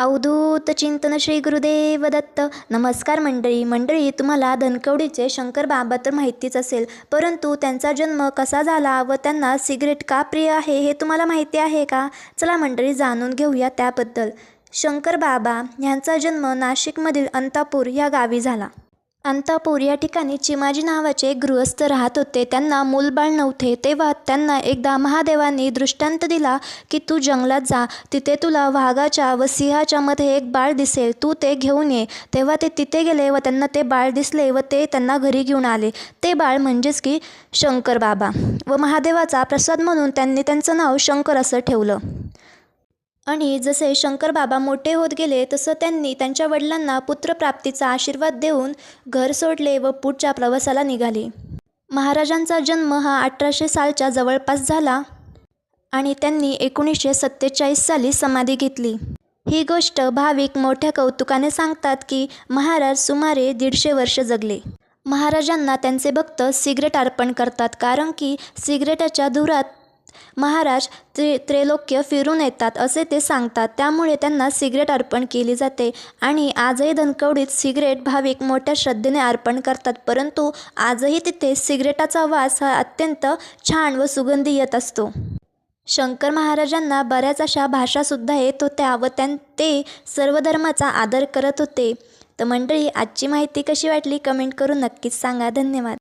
अवधूत चिंतन श्री गुरुदेव दत्त नमस्कार मंडळी मंडळी तुम्हाला धनकवडीचे शंकर बाबा तर माहितीच असेल परंतु त्यांचा जन्म कसा झाला व त्यांना सिगरेट का प्रिय आहे हे तुम्हाला माहिती आहे का? चला मंडळी जाणून घेऊया त्याबद्दल. शंकर बाबा यांचा जन्म नाशिकमधील अंतापूर या गावी झाला. अंतापूर या ठिकाणी चिमाजी नावाचे एक गृहस्थ राहत होते. त्यांना मूलबाळ नव्हते. तेव्हा त्यांना एकदा महादेवांनी दृष्टांत दिला की तू जंगलात जा. तिथे तुला वाघाच्या व सिंहाच्या मध्ये एक बाळ दिसेल. तू ते घेऊन ये. तेव्हा ते तिथे गेले व त्यांना ते बाळ दिसले व ते त्यांना घरी घेऊन आले. ते बाळ म्हणजेच की शंकर बाबा. व महादेवाचा प्रसाद म्हणून त्यांनी त्यांचं नाव शंकर असं ठेवलं. आणि जसे शंकर बाबा मोठे होत गेले तसं त्यांनी त्यांच्या वडिलांना पुत्रप्राप्तीचा आशीर्वाद देऊन घर सोडले व पुढच्या प्रवासाला निघाले. महाराजांचा जन्म हा अठराशे सालच्या जवळपास झाला आणि त्यांनी एकोणीसशे सत्तेचाळीस साली समाधी घेतली. ही गोष्ट भाविक मोठ्या कौतुकाने सांगतात की महाराज सुमारे दीडशे वर्ष जगले. महाराजांना त्यांचे भक्त सिगरेट अर्पण करतात कारण की सिगरेटाच्या धुरात महाराज त्रि त्रैलोक्य फिरून येतात असे ते सांगतात. त्यामुळे त्यांना सिगरेट अर्पण केली जाते आणि आजही धनकवडीत सिगरेट भाविक मोठ्या श्रद्धेने अर्पण करतात. परंतु आजही तिथे सिगरेटाचा वास हा अत्यंत छान व सुगंधी येत असतो. शंकर महाराजांना बऱ्याच अशा भाषासुद्धा येत होत्या व त्यां ते सर्व धर्माचा आदर करत होते. तर मंडळी आजची माहिती कशी वाटली? कमेंट करून नक्कीच सांगा. धन्यवाद.